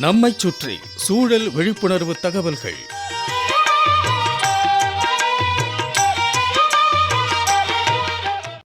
நம்மைச் சுற்றி சூழல் விழிப்புணர்வு தகவல்கள்.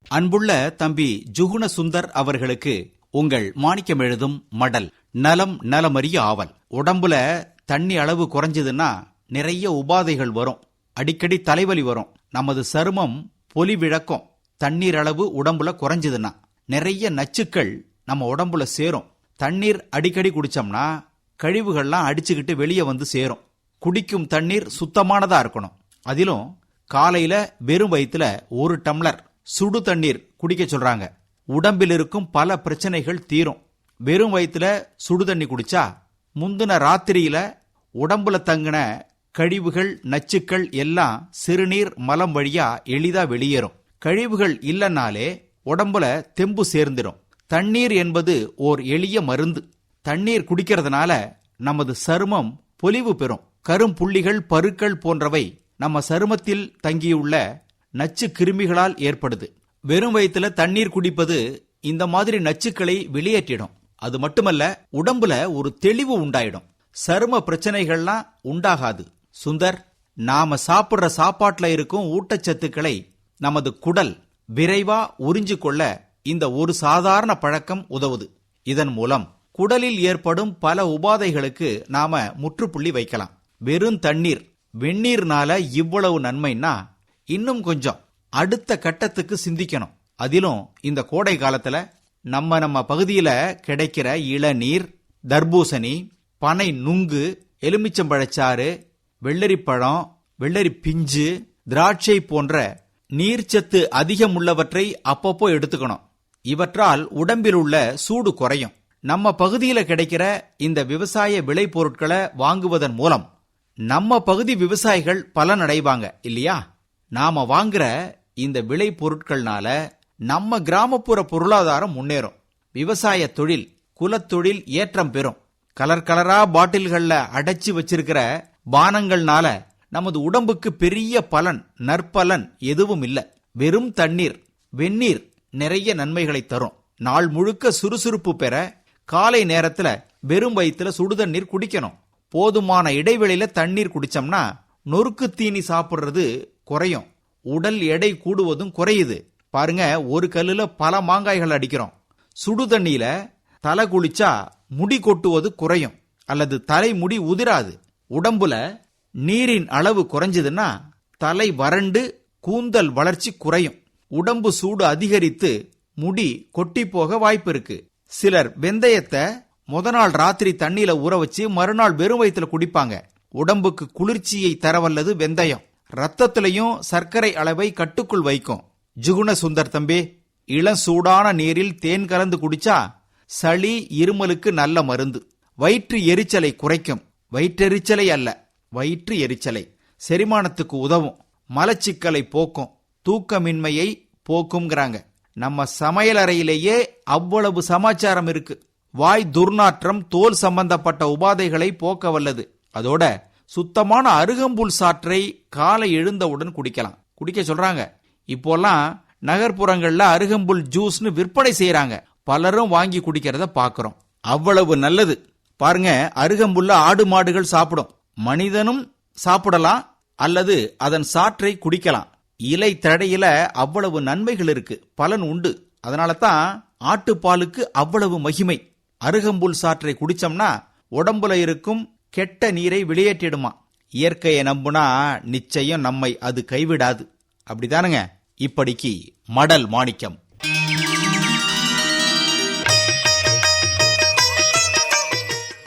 அன்புள்ள தம்பி ஜுகுண சுந்தர் அவர்களுக்கு உங்கள் மாணிக்கம் எழுதும் மடல் நலம் நலமறிய ஆவல். உடம்புல தண்ணி அளவு குறைஞ்சதுன்னா நிறைய உபாதைகள் வரும். அடிக்கடி தலைவலி வரும். நமது சருமம் பொலிவிழக்கும் தண்ணீர் அளவு உடம்புல குறைஞ்சதுன்னா நிறைய நச்சுக்கள் நம்ம உடம்புல சேரும். தண்ணீர் அடிக்கடி குடிச்சோம்னா கழிவுகள்லாம் அடிச்சுக்கிட்டு வெளியே வந்து சேரும். குடிக்கும் தண்ணீர் சுத்தமானதா இருக்கணும். அதிலும் காலையில வெறும் வயிற்றுல ஒரு டம்ளர் சுடு தண்ணீர் குடிக்க சொல்றாங்க. உடம்பில் இருக்கும் பல பிரச்சனைகள் தீரும். வெறும் வயிற்றுல சுடு தண்ணி குடிச்சா முந்தின ராத்திரியில உடம்புல தங்கின கழிவுகள் நச்சுக்கள் எல்லாம் சிறுநீர் மலம் வழியா எளிதா வெளியேறும். கழிவுகள் இல்லைனாலே உடம்புல தெம்பு சேர்ந்துடும் தண்ணீர் என்பது ஓர் எளிய மருந்து. தண்ணீர் குடிக்கிறதுனால நமது சருமம் பொலிவு பெறும். கரும்புள்ளிகள் பருக்கள் போன்றவை நம்ம சருமத்தில் தங்கியுள்ள நச்சு கிருமிகளால் ஏற்படுது. வெறும் வயிற்றுல தண்ணீர் குடிப்பது இந்த மாதிரி நச்சுக்களை வெளியேற்றிடும். அது மட்டுமல்ல உடம்புல ஒரு தெளிவு உண்டாயிடும். சரும பிரச்சனைகள்லாம் உண்டாகாது. சுந்தர் நாம சாப்பிடுற சாப்பாட்டுல இருக்கும் ஊட்டச்சத்துக்களை நமது குடல் விரைவா உறிஞ்சு கொள்ள இந்த ஒரு சாதாரண பழக்கம் உதவுது. இதன் மூலம் குடலில் ஏற்படும் பல உபாதைகளுக்கு நாம முற்றுப்புள்ளி வைக்கலாம். வெறும் தண்ணீர். வெந்நீர்னால இவ்வளவு நன்மைன்னா இன்னும் கொஞ்சம். அடுத்த கட்டத்துக்கு சிந்திக்கணும். அதிலும் இந்த கோடை காலத்துல நம்ம நம்ம பகுதியில கிடைக்கிற இளநீர் தர்பூசணி பனை நுங்கு எலுமிச்சம்பழச்சாறு வெள்ளரிப்பழம் வெள்ளரி பிஞ்சு திராட்சை போன்ற நீர்ச்சத்து அதிகம் உள்ளவற்றை அப்பப்போ எடுத்துக்கணும். இவற்றால் உடம்பில் உள்ள சூடு குறையும். நம்ம பகுதியில கிடைக்கிற இந்த விவசாய விளை பொருட்களை வாங்குவதன் மூலம் நம்ம பகுதி விவசாயிகள் பலன் அடைவாங்க இல்லையா? நாம வாங்குற இந்த விளை பொருட்கள்னால நம்ம கிராமப்புற பொருளாதாரம் முன்னேறும். விவசாய தொழில் குலத்தொழில் ஏற்றம் பெறும். கலர் கலரா பாட்டில்கள்ல அடைச்சு வச்சிருக்கிற பானங்கள்னால நமது உடம்புக்கு பெரிய பலன் நற்பலன் எதுவும் இல்ல. வெறும் தண்ணீர் வெந்நீர் நிறைய நன்மைகளை தரும். நாள் முழுக்க சுறுசுறுப்பு பெற காலை நேரத்துல வெறும் வயிற்றுல சுடுதண்ணீர் குடிக்கணும். போதுமான இடைவெளியில தண்ணீர் குடிச்சோம்னா நொறுக்கு தீனி சாப்பிட்றது குறையும். உடல் எடை கூடுவதும் குறையுது. பாருங்க ஒரு கல்லுல பல மாங்காய்கள் அடிக்கிறோம். சுடு தண்ணியில தலை குளிச்சா முடி கொட்டுவது குறையும். அல்லது தலை முடி உதிராது. உடம்புல நீரின் அளவு குறைஞ்சதுன்னா தலை வறண்டு கூந்தல் வளர்ச்சி குறையும். உடம்பு சூடு அதிகரித்து முடி கொட்டி போக வாய்ப்பு இருக்கு. சிலர் வெந்தயத்தை முத நாள் ராத்திரி தண்ணியில ஊற வச்சு மறுநாள் வெறும் வயிற்றுல குடிப்பாங்க. உடம்புக்கு குளிர்ச்சியை தரவல்லது வெந்தயம். ரத்தத்திலையும் சர்க்கரை அளவை கட்டுக்குள் வைக்கும். ஜுகுண சுந்தர் தம்பி இளம் சூடான நீரில் தேன் கலந்து குடிச்சா சளி இருமலுக்கு நல்ல மருந்து. வயிற்று எரிச்சலை குறைக்கும். வயிற்றெரிச்சலை அல்ல வயிற்று எரிச்சலை. செரிமானத்துக்கு உதவும். மலச்சிக்கலை போக்கும். தூக்கமின்மையை போக்கும்ங்கிறாங்க. நம்ம சமையலறையிலேயே அவ்வளவு சமாச்சாரம் இருக்கு. வாய் துர்நாற்றம் தோல் சம்பந்தப்பட்ட உபாதைகளை போக்க வல்லது. அதோட சுத்தமான அருகம்புல் சாற்றை காலை எழுந்தவுடன் குடிக்கலாம். குடிக்க சொல்றாங்க. இப்போல்லாம் நகர்ப்புறங்கள்ல அருகம்புல் ஜூஸ்னு விற்பனை செய்யறாங்க பலரும் வாங்கி குடிக்கிறத பாக்குறோம். அவ்வளவு நல்லது. பாருங்க அருகம்புல்ல ஆடு மாடுகள் சாப்பிடும். மனிதனும் சாப்பிடலாம் அல்லது அதன் சாற்றை குடிக்கலாம். இலை தடையில அவ்வளவு நன்மைகள் இருக்கு. பலன் உண்டு. அதனால தான் ஆட்டுப்பாலுக்கு அவ்வளவு மகிமை. அருகம்புல் சாற்றை குடிச்சோம்னா உடம்புல இருக்கும் கெட்ட நீரை வெளியேற்றிடுமா. இயற்கையை நம்புனா நிச்சயம் நம்மை அது கைவிடாது. அப்படிதானுங்க? இப்படிக்கு மடல் மாணிக்கம்.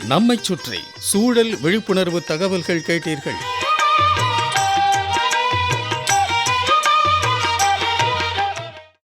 நம்மை சுற்றி சூழல் விழிப்புணர்வு தகவல்கள் கேட்டீர்கள்.